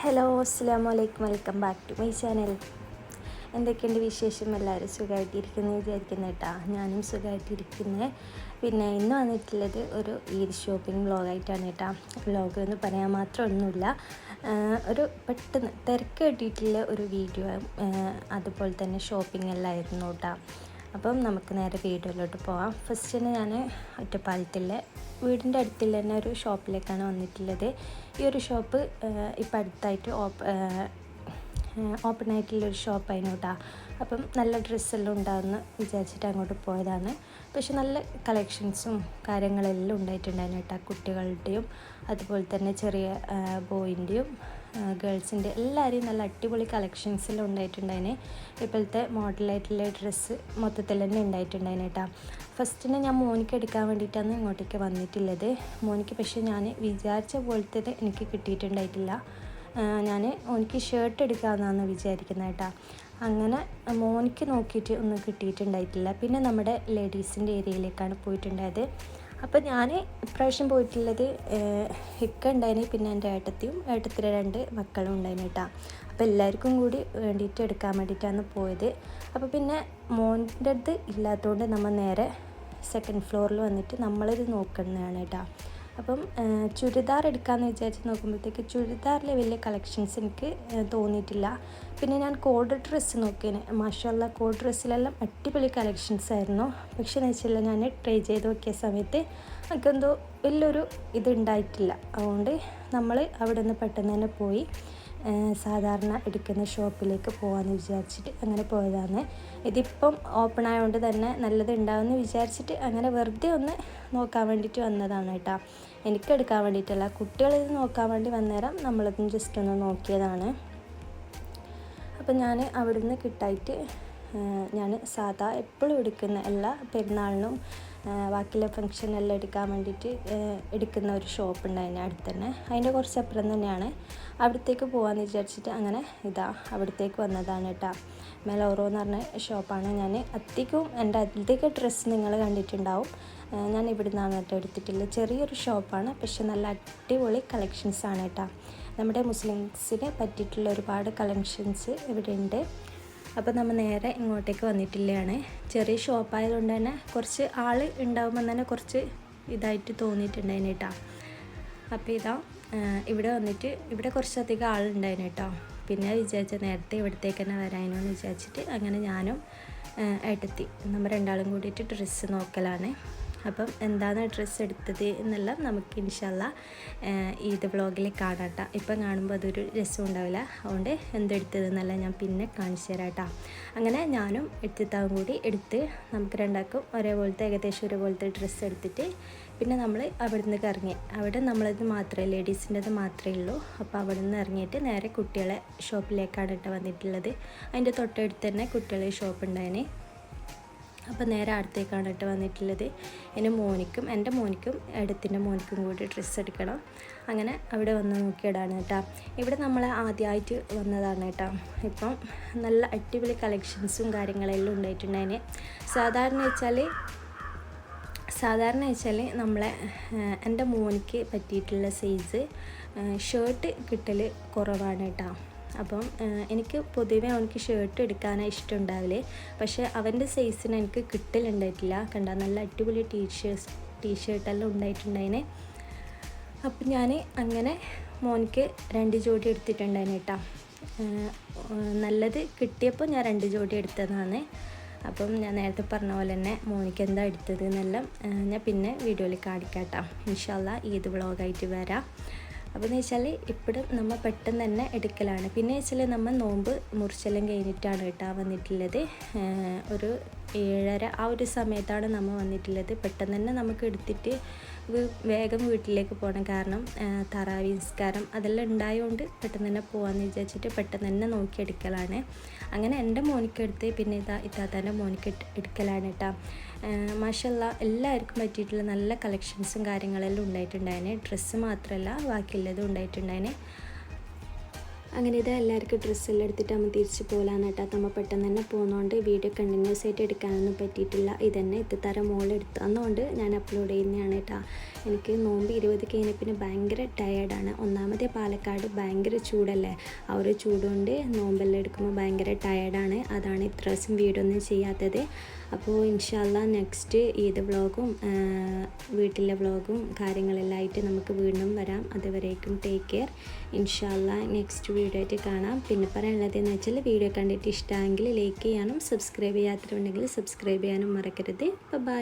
Hello അസ്സാം വലൈക്കും welcome back to my channel എന്തൊക്കെയുണ്ട് വിശേഷം? എല്ലാവരും സുഖമായിട്ടിരിക്കുന്നു വിചാരിക്കുന്നു കേട്ടോ. ഞാനും സുഖമായിട്ടിരിക്കുന്നത് പിന്നെ ഇന്ന് വന്നിട്ടുള്ളത് ഒരു ഈദ് ഷോപ്പിംഗ് വ്ളോഗായിട്ടാണ് കേട്ടോ. വ്ളോഗ് എന്ന് പറയാൻ മാത്രം ഒന്നുമില്ല ഒരു പെട്ടെന്ന് തിരക്ക് കിട്ടിയിട്ടുള്ള ഒരു വീഡിയോ അതുപോലെ തന്നെ ഷോപ്പിംഗ് എല്ലാം ആയിരുന്നു കേട്ടോ. അപ്പം നമുക്ക് നേരെ വീഡിയോയിലോട്ട് പോവാം. ഫസ്റ്റ് തന്നെ ഞാൻ ഒറ്റപ്പാലത്തിലെ വീടിന്റെ അടുത്തുള്ള തന്നെ ഒരു ഷോപ്പിലേക്കാണ് വന്നിട്ടുള്ളത്. ഈ ഒരു ഷോപ്പ് ഇപ്പം അടുത്തായിട്ട് ഓപ്പ ഓപ്പൺ ആയിട്ടുള്ളൊരു ഷോപ്പായിരുന്നു കേട്ടോ. അപ്പം നല്ല ഡ്രസ്സെല്ലാം ഉണ്ടാകുമെന്ന് വിചാരിച്ചിട്ട് അങ്ങോട്ട് പോയതാണ്. പക്ഷെ നല്ല കളക്ഷൻസും കാര്യങ്ങളെല്ലാം ഉണ്ടായിട്ടുണ്ടായിരുന്നു കേട്ടോ കുട്ടികളുടെയും അതുപോലെ തന്നെ ചെറിയ ബോയിന്റെയും. ഗേൾസിന്റെ എല്ലാവരെയും നല്ല അടിപൊളി കളക്ഷൻസിൽ ഉണ്ടായിട്ടുണ്ടായിന്. ഇപ്പോഴത്തെ മോഡലായിട്ടുള്ള ഡ്രസ്സ് മൊത്തത്തിൽ തന്നെ ഉണ്ടായിട്ടുണ്ടായിന് കേട്ടോ. ഫസ്റ്റിന് ഞാൻ മോനിക്ക് എടുക്കാൻ വേണ്ടിയിട്ടാണ് ഇങ്ങോട്ടേക്ക് വന്നിട്ടുള്ളത്. മോനിക്ക് പക്ഷേ ഞാൻ വിചാരിച്ച പോലത്തെ എനിക്ക് കിട്ടിയിട്ടുണ്ടായിട്ടില്ല. ഞാൻ മോനിക്ക് ഷർട്ട് എടുക്കാമെന്നാണ് വിചാരിക്കുന്നത് കേട്ടോ. അങ്ങനെ മോനിക്ക് നോക്കിയിട്ട് ഒന്നും കിട്ടിയിട്ടുണ്ടായിട്ടില്ല. പിന്നെ നമ്മുടെ ലേഡീസിന്റെ ഏരിയയിലേക്കാണ് പോയിട്ടുണ്ടായത്. അപ്പോൾ ഞാൻ ഇപ്രാവശ്യം പോയിട്ടുള്ളത് ഹിക്ക ഉണ്ടായിന് പിന്നെ എന്റെ ഏട്ടത്തിയും ഏട്ടത്തിന്റെ രണ്ട് മക്കളും ഉണ്ടായിന് കേട്ടോ അപ്പോൾ എല്ലാവർക്കും കൂടി വേണ്ടിയിട്ട് എടുക്കാൻ വേണ്ടിയിട്ടാണ് പോയത്. അപ്പോൾ പിന്നെ മോന്റെ അടുത്ത് ഇല്ലാത്തതുകൊണ്ട് നമ്മൾ നേരെ സെക്കൻഡ് ഫ്ലോറിൽ വന്നിട്ട് നമ്മളിത് നോക്കുന്നതാണ് കേട്ടോ അപ്പം ചുരിദാർ എടുക്കാമെന്ന് വിചാരിച്ച് നോക്കുമ്പോഴത്തേക്ക് ചുരിദാറിൽ വലിയ കളക്ഷൻസ് എനിക്ക് തോന്നിയിട്ടില്ല. പിന്നെ ഞാൻ കോഡ് ഡ്രസ്സ് നോക്കിയേനെ മാഷല്ല കോഡ് ഡ്രസ്സിലെല്ലാം അടിപൊളി കളക്ഷൻസ് ആയിരുന്നു. പക്ഷേ എന്ന് വെച്ചാൽ ഞാൻ ട്രൈ ചെയ്ത് നോക്കിയ സമയത്ത് എനിക്കെന്തോ വലിയൊരു ഇതുണ്ടായിട്ടില്ല അതുകൊണ്ട് നമ്മൾ അവിടെ നിന്ന് പെട്ടെന്ന് തന്നെ പോയി സാധാരണ എടുക്കുന്ന ഷോപ്പിലേക്ക് പോകാമെന്ന് വിചാരിച്ചിട്ട് അങ്ങനെ പോയതാണ് ഇതിപ്പം ഓപ്പൺ ആയതുകൊണ്ട് തന്നെ നല്ലത് ഉണ്ടാവുമെന്ന് വിചാരിച്ചിട്ട് അങ്ങനെ വെറുതെ ഒന്ന് നോക്കാൻ വേണ്ടിയിട്ട് വന്നതാണ് കേട്ടോ എനിക്ക് എടുക്കാൻ വേണ്ടിയിട്ടല്ല കുട്ടികളിത് നോക്കാൻ വേണ്ടി വന്നേരം നമ്മളതും ജസ്റ്റ് ഒന്ന് നോക്കിയതാണ്. അപ്പം ഞാൻ അവിടുന്ന് കിട്ടായിട്ട് ഞാൻ സാധാ എപ്പോഴും എടുക്കുന്ന എല്ലാ പെരുന്നാളിനും ബാക്കിയുള്ള ഫംഗ്ഷനെല്ലാം എടുക്കാൻ വേണ്ടിയിട്ട് എടുക്കുന്ന ഒരു ഷോപ്പ് ഉണ്ട് ഉണ്ടായിരുന്നു അടുത്ത് തന്നെ. അതിന്റെ കുറച്ച് അപ്പുറം തന്നെയാണ്. അവിടത്തേക്ക് പോകാമെന്ന് വിചാരിച്ചിട്ട് അങ്ങനെ ഇതാ അവിടത്തേക്ക് വന്നതാണ് കേട്ടോ. മെലോറോ എന്ന് പറഞ്ഞ ഷോപ്പാണ് ഞാൻ അധികവും എന്റെ അതിലേക്ക് ഡ്രസ്സ് നിങ്ങൾ കണ്ടിട്ടുണ്ടാവും. ഞാൻ ഇവിടെ നിന്നാണ് കേട്ടോ എടുത്തിട്ടില്ല ചെറിയൊരു ഷോപ്പാണ് പക്ഷെ നല്ല അടിപൊളി കളക്ഷൻസാണ് കേട്ടോ. നമ്മുടെ മുസ്ലിംസിനെ പറ്റിയിട്ടുള്ള ഒരുപാട് കളക്ഷൻസ് ഇവിടെ ഉണ്ട് അപ്പോൾ നമ്മൾ നേരെ ഇങ്ങോട്ടേക്ക് വന്നിട്ടില്ലയാണ്. ചെറിയ ഷോപ്പായതുകൊണ്ട് തന്നെ കുറച്ച് ആൾ ഉണ്ടാകുമ്പോൾ തന്നെ കുറച്ച് ഇതായിട്ട് തോന്നിയിട്ടുണ്ടായിന് കേട്ടോ അപ്പോൾ ഇതാ ഇവിടെ വന്നിട്ട് ഇവിടെ കുറച്ചധികം ആളുണ്ടായിന് കേട്ടോ പിന്നെ വിചാരിച്ച നേരത്തെ ഇവിടത്തേക്ക് തന്നെ വരാനോ എന്ന് വിചാരിച്ചിട്ട് അങ്ങനെ ഞാനും ഏട്ടത്തി നമ്മൾ രണ്ടാളും കൂടിയിട്ട് ഡ്രസ്സ് നോക്കലാണ്. അപ്പം എന്താണ് ഡ്രസ്സ് എടുത്തത് എന്നെല്ലാം നമുക്ക് ഇൻഷല്ല ഈദ് വ്ളോഗിൽ കാണാട്ടോ. ഇപ്പം കാണുമ്പോൾ അതൊരു രസം ഉണ്ടാവില്ല. അതുകൊണ്ട് എന്തെടുത്തതെന്നല്ല ഞാൻ പിന്നെ കാണിച്ചു തരാം കേട്ടോ അങ്ങനെ ഞാനും എടുത്തിത്താവും കൂടി എടുത്ത് നമുക്ക് രണ്ടാക്കും ഒരേപോലത്തെ ഏകദേശം ഒരേപോലത്തെ ഡ്രസ്സ് എടുത്തിട്ട് പിന്നെ നമ്മൾ അവിടെ നിന്ന് ഇറങ്ങി അവിടെ നമ്മളത് മാത്രമേ ലേഡീസിന്റെത് മാത്രമേ ഉള്ളൂ. അപ്പോൾ അവിടെ നിന്ന് ഇറങ്ങിയിട്ട് നേരെ കുട്ടികളെ ഷോപ്പിലേക്കാണ് കേട്ടോ വന്നിട്ടുള്ളത്. അതിന്റെ തൊട്ടടുത്ത് തന്നെ കുട്ടികളെ ഷോപ്പ് ഉണ്ടായിന് അപ്പോൾ നേരെ അടുത്തേക്കാണ് കേട്ടോ വന്നിട്ടുള്ളത്. എന്റെ മോനിക്കും എന്റെ മോനിക്കും എടുത്തിന്റെ മോനിക്കും കൂടി ഡ്രസ്സ് എടുക്കണം. അങ്ങനെ അവിടെ വന്ന് നോക്കിയിടാണ് കേട്ടോ. ഇവിടെ നമ്മൾ ആദ്യമായിട്ട് വന്നതാണ് കേട്ടോ. ഇപ്പം നല്ല അടിപൊളി കളക്ഷൻസും കാര്യങ്ങളെല്ലാം ഉണ്ടായിട്ടുണ്ടായിന്. സാധാരണ വെച്ചാൽ സാധാരണ വെച്ചാൽ നമ്മളെ എന്റെ മോനിക്ക് പറ്റിയിട്ടുള്ള സൈസ് ഷർട്ട് കിട്ടൽ കുറവാണ് കേട്ടോ. അപ്പം എനിക്ക് പൊതുവേ അവനക്ക് ഷർട്ട് എടുക്കാനാണ് ഇഷ്ടം ഉണ്ടാവില്ലേ പക്ഷേ അവന്റെ സൈസിന് എനിക്ക് കിട്ടലുണ്ടായിട്ടില്ല. കണ്ട നല്ല അടിപൊളി ടീഷേഴ്സ് ടീഷർട്ടെല്ലാം ഉണ്ടായിട്ടുണ്ടായിനെ. അപ്പം ഞാൻ അങ്ങനെ മോനിക്ക് രണ്ട് ജോഡി എടുത്തിട്ടുണ്ടായിന് കേട്ടോ. നല്ലത് കിട്ടിയപ്പോൾ ഞാൻ രണ്ട് ജോഡി എടുത്തതാണ്. അപ്പം ഞാൻ നേരത്തെ പറഞ്ഞ പോലെ തന്നെ മോനിക്ക് എന്താ എടുത്തത് എന്നെല്ലാം ഞാൻ പിന്നെ വീഡിയോയിൽ കാണിക്കാം കേട്ടോ ഇൻഷാല്ല ഈദ് വ്ളോഗായിട്ട് വരാം. അപ്പോൾ എന്ന് വെച്ചാൽ ഇപ്പോഴും നമ്മൾ പെട്ടെന്ന് തന്നെ എടുക്കലാണ്. പിന്നെ വെച്ചാൽ നമ്മൾ നോമ്പ് മുറിച്ചെല്ലാം കഴിഞ്ഞിട്ടാണ് കേട്ടോ വന്നിട്ടുള്ളത്. ഒരു ഏഴര ആ ഒരു സമയത്താണ് നമ്മൾ വന്നിട്ടുള്ളത്. പെട്ടെന്ന് തന്നെ നമുക്ക് എടുത്തിട്ട് വേഗം വീട്ടിലേക്ക് പോകണം. കാരണം തറാവി നിസ്കാരം അതെല്ലാം ഉണ്ടായതുകൊണ്ട് പെട്ടെന്ന് തന്നെ പോകാമെന്ന് വിചാരിച്ചിട്ട് പെട്ടെന്ന് തന്നെ നോക്കിയെടുക്കലാണ് അങ്ങനെ എന്റെ മോനിക്കെടുത്ത് പിന്നെ ഇതാ ഇത്താത്താന്റെ മോനിക്ക് എടുക്കലാണ് കേട്ടോ മാഷല്ല എല്ലാവർക്കും പറ്റിയിട്ടുള്ള നല്ല കളക്ഷൻസും കാര്യങ്ങളെല്ലാം ഉണ്ടായിട്ടുണ്ടായിന്. ഡ്രസ്സ് മാത്രമല്ല ബാക്കിയുള്ളതും ഉണ്ടായിട്ടുണ്ടായിന്. അങ്ങനെ ഇത് എല്ലാവർക്കും ഡ്രസ്സെല്ലാം എടുത്തിട്ട് നമ്മൾ തിരിച്ച് പോകാനാണ് കേട്ടോ. നമ്മൾ പെട്ടെന്ന് തന്നെ പോകുന്നതുകൊണ്ട് വീഡിയോ കണ്ടിന്യൂസ് ആയിട്ട് എടുക്കാനൊന്നും പറ്റിയിട്ടില്ല. ഇതന്നെ ഇത്തരം തരം മോൾ എടുത്തതുകൊണ്ട് ഞാൻ അപ്ലോഡ് ചെയ്യുന്നതാണ് കേട്ടോ. എനിക്ക് നോമ്പ് ഇരുപത് കഴിഞ്ഞ പിന്നെ ഭയങ്കര ടയേർഡാണ് ഒന്നാമത് പാലക്കാട് ഭയങ്കര ചൂടല്ലേ? ആ ഒരു ചൂടുകൊണ്ട് നോമ്പെല്ലാം എടുക്കുമ്പോൾ ഭയങ്കര ടയേർഡാണ് അതാണ് ഇത്ര ദിവസം വീഡിയോ ഒന്നും ചെയ്യാത്തത്. അപ്പോൾ ഇൻഷാല്ല നെക്സ്റ്റ് ഈദ് വ്ളോഗും വീട്ടിലെ വ്ളോഗും കാര്യങ്ങളെല്ലാം ആയിട്ട് നമുക്ക് വീണ്ടും വരാം. അതുവരേക്കും ടേക്ക് കെയർ ഇൻഷാല്ല നെക്സ്റ്റ് വീഡിയോ ആയിട്ട് കാണാം. പിന്നെ പറയാനുള്ളതെന്ന് വെച്ചാൽ വീഡിയോ കണ്ടിട്ട് ഇഷ്ടമെങ്കിൽ ലൈക്ക് ചെയ്യാനും സബ്സ്ക്രൈബ് ചെയ്യാത്തവരുണ്ടെങ്കിൽ സബ്സ്ക്രൈബ് ചെയ്യാനും മറക്കരുത്. ബൈ